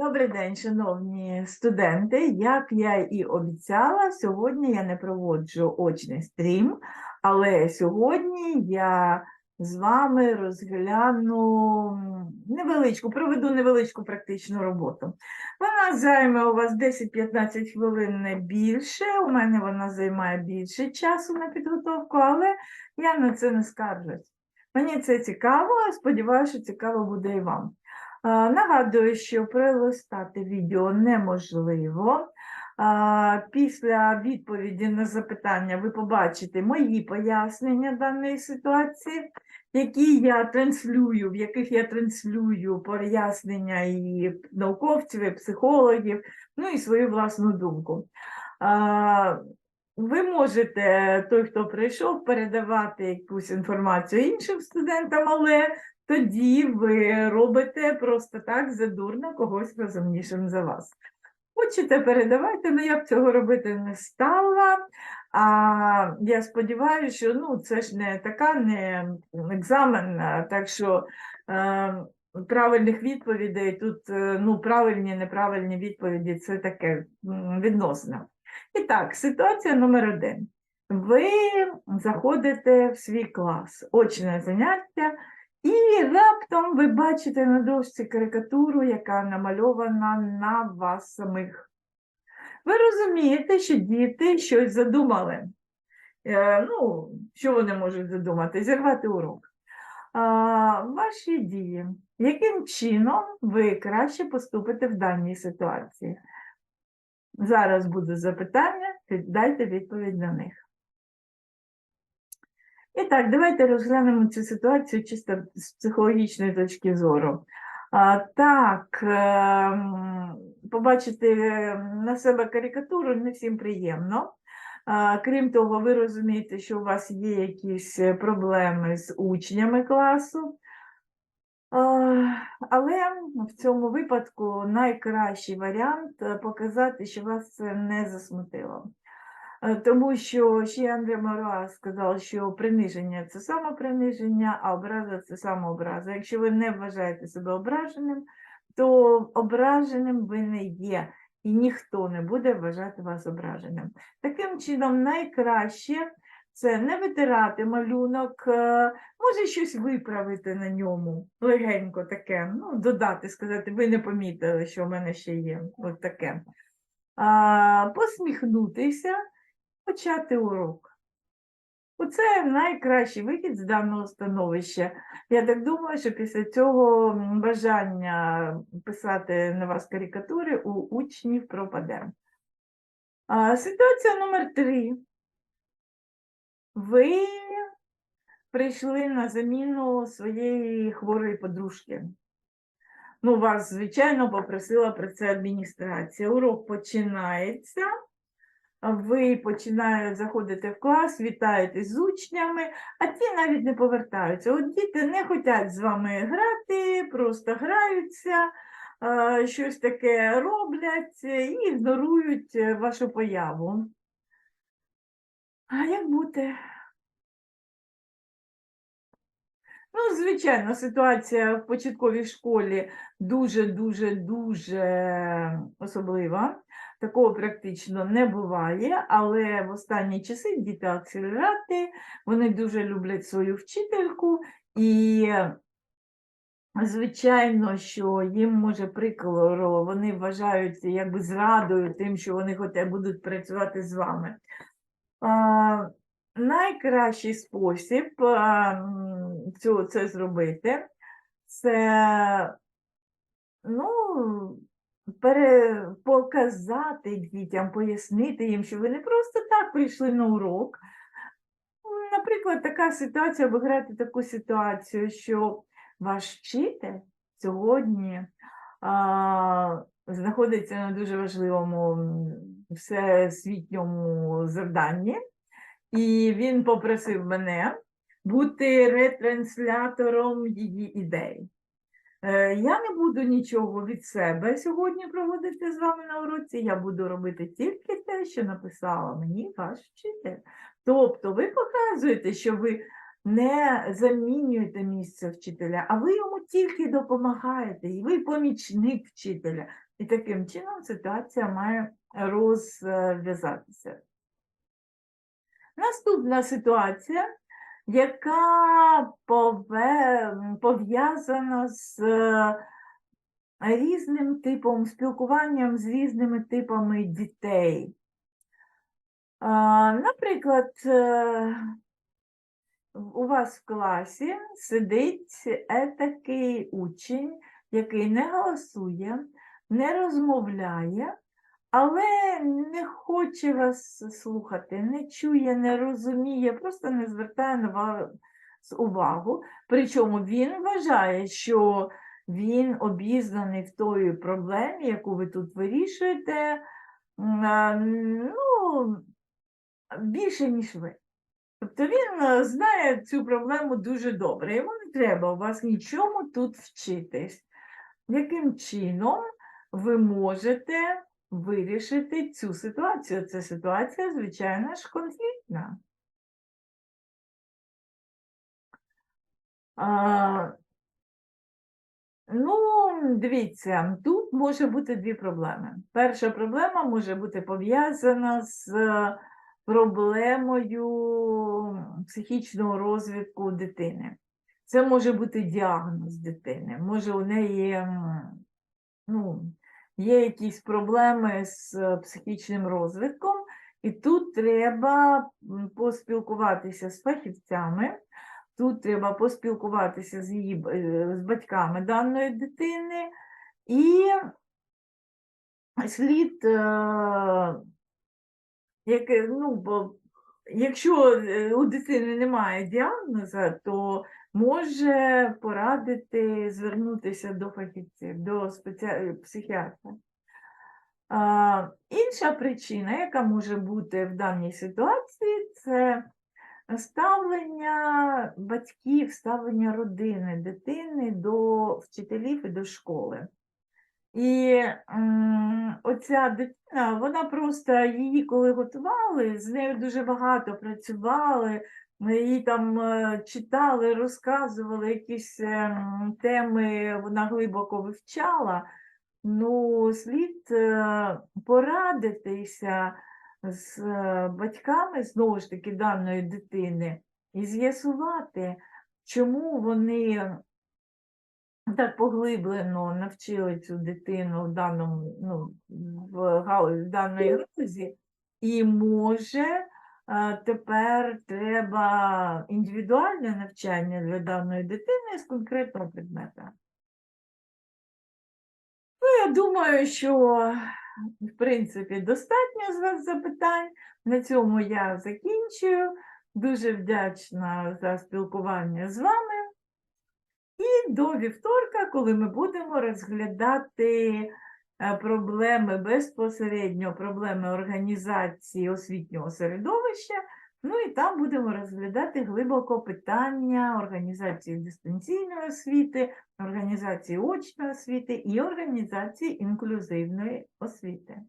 Добрий день, шановні студенти. Як я і обіцяла, сьогодні я не проводжу очний стрім, але сьогодні я з вами розгляну невеличку, проведу невеличку практичну роботу. Вона займе у вас 10-15 хвилин не більше. У мене вона займає більше часу на підготовку, але я на це не скаржусь. Мені це цікаво, сподіваюся, що цікаво буде і вам. Нагадую, що пролистати відео неможливо. Після відповіді на запитання ви побачите мої пояснення даної ситуації, які я транслюю, в яких я транслюю пояснення і науковців, і психологів, ну і свою власну думку. Ви можете, той, хто прийшов, передавати якусь інформацію іншим студентам, але тоді ви робите просто так задурно когось розумнішим за вас. Хочете, передавайте, але я б цього робити не стала. А я сподіваюся, що ну, це ж не така не екзамен, так що е, правильних відповідей тут е, ну, правильні, неправильні відповіді це таке м, відносно. І так, ситуація номер один. Ви заходите в свій клас, очне заняття. І раптом ви бачите на дошці карикатуру, яка намальована на вас самих. Ви розумієте, що діти щось задумали. Е, ну, що вони можуть задумати? Зірвати урок. А, ваші дії. Яким чином ви краще поступите в даній ситуації? Зараз буде запитання, дайте відповідь на них. І так, давайте розглянемо цю ситуацію чисто з психологічної точки зору. А, так, ем, побачити на себе карикатуру не всім приємно. Крім того, ви розумієте, що у вас є якісь е, проблеми з учнями класу. Але в цьому випадку найкращий варіант е, показати, що вас це не засмутило. Е, Тому що ще Андре Мороа сказав, що приниження це самоприниження, а образа це самообраза. Якщо ви не вважаєте себе ображеним, то ображеним ви не є, і ніхто не буде вважати вас ображеним. Таким чином, найкраще це не витирати малюнок, е, може щось виправити на ньому, легенько таке, ну, додати, сказати, ви не помітили, що в мене ще є. От таке. Посміхнутися почати урок. Оце найкращий вихід з даного становища. Я так думаю, що після цього бажання писати на вас карикатури у учнів пропаде. А, ситуація номер три. Ви прийшли на заміну своєї хворої подружки. Ну, вас, звичайно, попросила про це адміністрація. Урок починається. Ви починаєте заходити в клас, вітаєтесь з учнями, а ті навіть не повертаються. От діти не хочуть з вами грати, просто граються, щось таке роблять і ігнорують вашу появу. А як бути? Ну, звичайно, ситуація в початковій школі дуже-дуже дуже особлива. Такого практично не буває, але в останні часи діти акселерати, вони дуже люблять свою вчительку, і, звичайно, що їм може прикро, вони вважають якби зрадою тим, що вони хоча будуть працювати з вами. А, найкращий спосіб цю, це зробити це ну, пере, показати дітям, пояснити їм, що ви не просто так прийшли на урок. Наприклад, така ситуація, граєте таку ситуацію, що ваш вчитель сьогодні а, знаходиться на дуже важливому всесвітньому завданні, і він попросив мене бути ретранслятором її ідей. Е, Я не буду нічого від себе сьогодні проводити з вами на уроці, я буду робити тільки те, що написала мені ваш вчитель. Тобто ви показуєте, що ви не замінюєте місце вчителя, а ви йому тільки допомагаєте, і ви помічник вчителя. І таким чином ситуація має розв'язатися. Наступна ситуація, яка пов'язана з е, різним типом спілкуванням з різними типами дітей. Наприклад, е, у вас в класі сидить етакий учень, який не голосує, не розмовляє, але не хоче вас слухати, не чує, не розуміє, просто не звертає на вас увагу. Причому він вважає, що він обізнаний в тої проблемі, яку ви тут вирішуєте, ну, більше, ніж ви. Тобто він е, знає цю проблему дуже добре. Йому не треба у вас нічому тут вчитись. Яким чином ви можете вирішити цю ситуацію? Це ситуація, звичайно ж, конфліктна. А, Ну, дивіться, тут може бути дві проблеми. Перша проблема може бути пов'язана з проблемою психічного розвитку дитини. Це може бути діагноз дитини. Може, у неї ну, є якісь проблеми з психічним розвитком, і тут треба поспілкуватися з фахівцями. Тут треба поспілкуватися з її е, з батьками даної дитини, і слід, е, яке, ну, бо якщо е, у дитини немає діагноза, то може порадити звернутися до фахівців, до спеці... психіатра. А, інша причина, яка може бути в даній ситуації, це ставлення батьків, ставлення родини, дитини до вчителів і до школи. І оця дитина, вона просто її, коли готували, з нею дуже багато працювали, її там е, читали, розказували якісь ем, теми, вона глибоко вивчала. Ну, слід е, порадитися з е, батьками, знову ж таки, даної дитини, і з'ясувати, чому вони так поглиблено навчили цю дитину в даному, ну, в, в даної галузі, і може е, тепер треба індивідуальне навчання для даної дитини з конкретного предмета. Ну, я думаю, що, в принципі, достатньо з вас запитань. На цьому я закінчую. Дуже вдячна за спілкування з вами. І до вівторка, коли ми будемо розглядати проблеми безпосередньо, проблеми організації освітнього середовища, ну і там будемо розглядати глибоко питання організації дистанційної освіти, організації очної освіти і організації інклюзивної освіти.